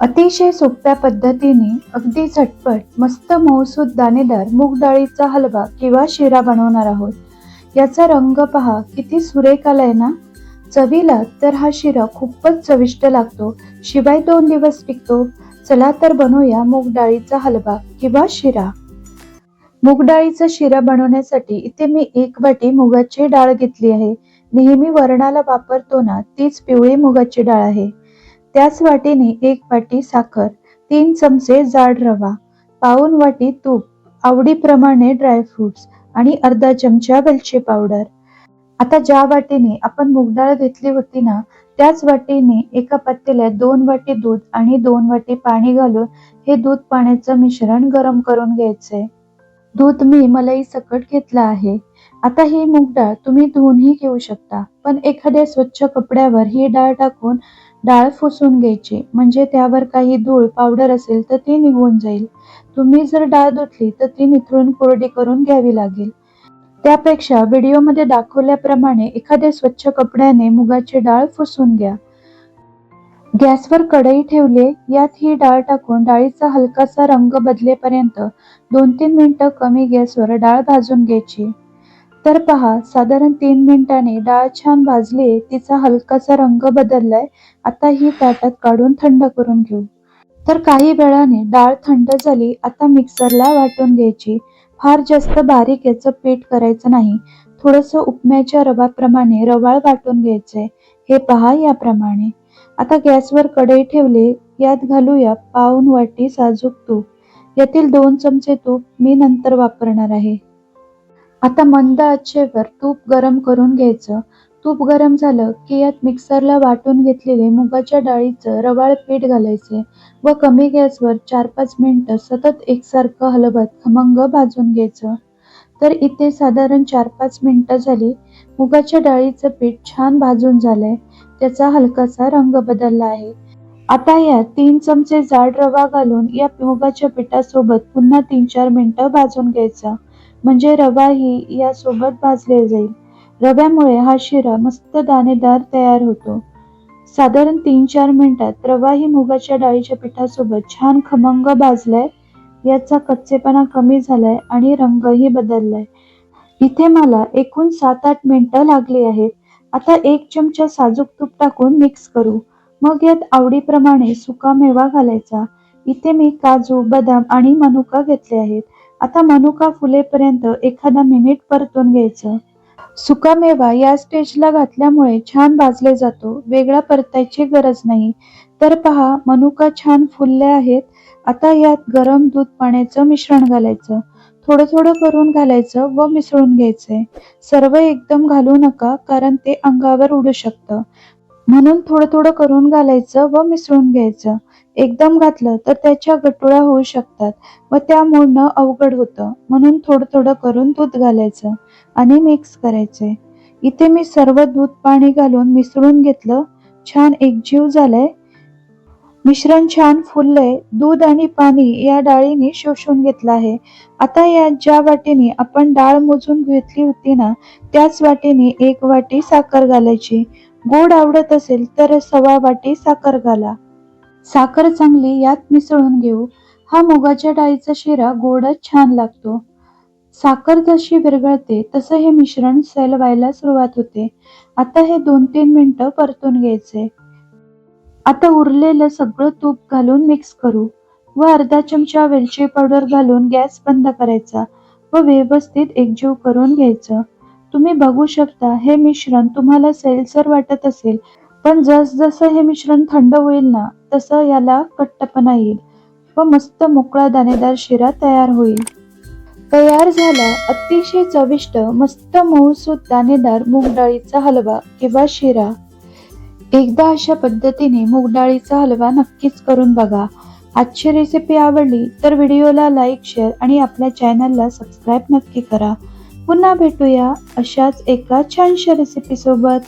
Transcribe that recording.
अतिशय सोप्या पद्धतीने अगदी झटपट मस्त मऊसूद दाणेदार मूग डाळीचा हलवा किंवा शिरा बनवणार आहोत. याचा रंग पहा किती सुरेख आलाय ना? चवीला तर हा शिरा खूपच चविष्ट लागतो. शिवाय दोन दिवस टिकतो. चला तर बनवूया मूग डाळीचा हलवा किंवा शिरा. मूग डाळीचा शिरा बनवण्यासाठी इथे मी एक वाटी मुगाची डाळ घेतली आहे. नेहमी वरणाला वापरतो ना तीच पिवळी मुगाची डाळ आहे. त्याच वाटीने एक वाटी साखर तीन चमचे जाड रवा पाऊन वाटी तूप आवडीप्रमाणे ड्रायफ्रुट्स आणि अर्धा चमचा वेलची पावडर आता ज्या वाटीने आपण मूग डाळ घेतली होती ना त्याच वाटीने एका पातेल्यात दोन वाटी दूध आणि दोन वाटी पाणी घालून हे दूध पाण्याचं मिश्रण गरम करून घ्यायचंय दूध मी मलाई सकट घेतलं आहे. आता ही मूग डाळ तुम्ही धुवूनही घेऊ शकता पण एखाद्या स्वच्छ कपड्यावर ही डाळ टाकून डाळ फुसून घ्यायची. म्हणजे त्यावर काही धूळ पावडर असेल तर ती निघून जाईल. तुम्ही जर डाळ धुतली तर ती निथळून कोरडी करून घ्यावी लागेल. त्यापेक्षा व्हिडिओमध्ये दाखवल्याप्रमाणे एखाद्या स्वच्छ कपड्याने मुगाची डाळ फुसून घ्या. गॅसवर कढई ठेवले यात ही डाळ टाकून डाळीचा हलकासा रंग बदलेपर्यंत दोन तीन मिनिटं कमी गॅसवर डाळ भाजून घ्यायची. तर पहा साधारण तीन मिनिटांनी डाळ छान भाजली तिचा हलकासा रंग बदललाय. आता ही ताटात काढून थंड करून घेऊ. तर काही वेळाने डाळ थंड झाली आता मिक्सरला वाटून घ्यायची. फार जास्त बारीक याचं पीठ करायचं नाही. थोडस उपम्याच्या रवाप्रमाणे रवाळ वाटून घ्यायचंय. हे पहा याप्रमाणे. आता गॅसवर कढई ठेवले यात घालूया पाऊन वाटी साजूक तूप. यातील दोन चमचे तूप मी नंतर वापरणार आहे. आता मंद आचेवर तूप गरम करून घ्यायचं. तूप गरम झालं की यात मिक्सरला वाटून घेतलेले मुगाच्या डाळीचं रवाळ पीठ घालायचे व कमी गॅसवर चार पाच मिनिटं सतत एकसारखं हलवत खमंग भाजून घ्यायचं. तर इथे साधारण चार पाच मिनिटं झाली मुगाच्या डाळीचं पीठ छान भाजून झालंय. त्याचा हलकासा रंग बदलला आहे. आता यात तीन चमचे जाड रवा घालून या मुगाच्या पिठासोबत पुन्हा तीन चार मिनटं भाजून घ्यायचा. म्हणजे रवाही यासोबत भाजले जाईल. रव्यामुळे हा शिरा मस्त दाणेदार तयार होतो. साधारण तीन चार मिनिटात रवा ही मुगाच्या डाळीच्या पिठासोबत छान खमंग भाजलाय. याचा कच्चेपणा कमी झालाय आणि रंगही बदललाय. इथे मला एकूण सात आठ मिनिटं लागली आहेत. आता एक चमचा साजूक तूप टाकून मिक्स करू. मग यात आवडीप्रमाणे सुका मेवा घालायचा. इथे मी काजू बदाम आणि मनुका घेतले आहेत. आता मनुका फुलेपर्यंत एखादा मिनिट परतून घ्यायचं. सुकामेवा या स्टेजला घातल्यामुळे छान भाजले जातो. वेगळा परतायची गरज नाही. तर पहा मनुका छान फुलले आहेत. आता यात गरम दूध पाण्याचं मिश्रण घालायचं. थोडं थोडं करून घालायचं व मिसळून घ्यायचंय. सर्व एकदम घालू नका कारण ते अंगावर उडू शकतं. म्हणून थोडं थोडं करून घालायचं व मिसळून घ्यायचं. एकदम घातलं तर त्याच्या गटोळ्या होऊ शकतात व त्या मोडणं अवघड होतं. म्हणून थोडं थोडं करून दूध घालायचं आणि मिक्स करायचे. इथे मी सर्व दूध पाणी घालून मिसळून घेतलं. छान एकजीव झालंय. मिश्रण छान फुललंय. दूध आणि पाणी या डाळीने शोषून घेतलं आहे. आता या ज्या वाटीने आपण डाळ मोजून घेतली होती ना त्याच वाटीने एक वाटी साखर घालायची. गोड आवडत असेल तर सवा वाटी साखर घाला. साखर चांगली यात मिसळून घेऊ. हा मुगाच्या डाळीचा शिरा गोडच छान लागतो. साखर जशी विरघळते तसं हे मिश्रण सैल व्हायला सुरुवात होते. आता हे दोन तीन मिनिटं परतून घ्यायचे. आता उरलेलं सगळं तूप घालून मिक्स करू व अर्धा चमचा वेलची पावडर घालून गॅस बंद करायचा व व्यवस्थित एकजीव करून घ्यायचं. तुम्ही बघू शकता हे मिश्रण तुम्हाला सैलसर वाटत असेल पण जसजसं हे मिश्रण थंड होईल ना तसं याला कट्टपणा येईल व मस्त मोकळा दाणेदार शिरा तयार होईल. तयार झाला अतिशय चविष्ट मस्त मऊसूत दाणेदार मूग डाळीचा हलवा किंवा शिरा. एकदा अशा पद्धतीने मूग डाळीचा हलवा नक्कीच करून बघा. आजची रेसिपी आवडली तर व्हिडिओला लाईक शेअर आणि आपल्या चॅनलला सबस्क्राईब नक्की करा. पुन्हा भेटूया अशाच एका छानशा रेसिपी सोबत.